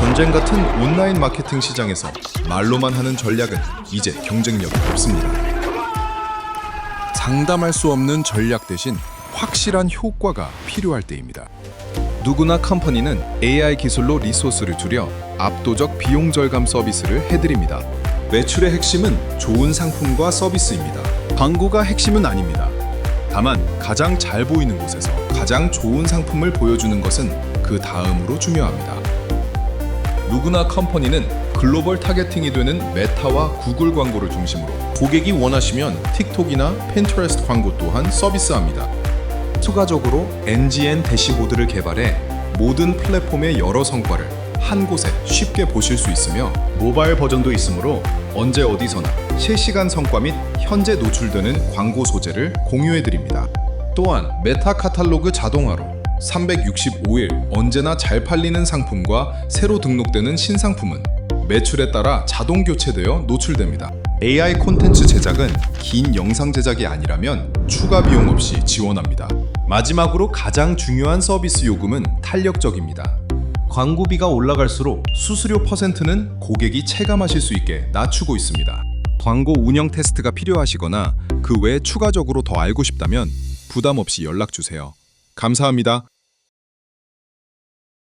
전쟁 같은 온라인 마케팅 시장에서 말로만 하는 전략은 이제 경쟁력이 없습니다. 상담할 수 없는 전략 대신 확실한 효과가 필요할 때입니다. 누구나 컴퍼니는 AI 기술로 리소스를 줄여 압도적 비용 절감 서비스를 해드립니다. 매출의 핵심은 좋은 상품과 서비스입니다. 광고가 핵심은 아닙니다. 다만 가장 잘 보이는 곳에서 가장 좋은 상품을 보여주는 것은 그 다음으로 중요합니다. 누구나 컴퍼니는 글로벌 타겟팅이 되는 메타와 구글 광고를 중심으로 고객이 원하시면 틱톡이나 핀터레스트 광고 또한 서비스합니다. 추가적으로 NGN 대시보드를 개발해 모든 플랫폼의 여러 성과를 한 곳에 쉽게 보실 수 있으며 모바일 버전도 있으므로 언제 어디서나 실시간 성과 및 현재 노출되는 광고 소재를 공유해 드립니다. 또한 메타 카탈로그 자동화로 365일 언제나 잘 팔리는 상품과 새로 등록되는 신상품은 매출에 따라 자동 교체되어 노출됩니다. AI 콘텐츠 제작은 긴 영상 제작이 아니라면 추가 비용 없이 지원합니다. 마지막으로 가장 중요한 서비스 요금은 탄력적입니다. 광고비가 올라갈수록 수수료 퍼센트는 고객이 체감하실 수 있게 낮추고 있습니다. 광고 운영 테스트가 필요하시거나 그 외 추가적으로 더 알고 싶다면 부담 없이 연락 주세요. 감사합니다.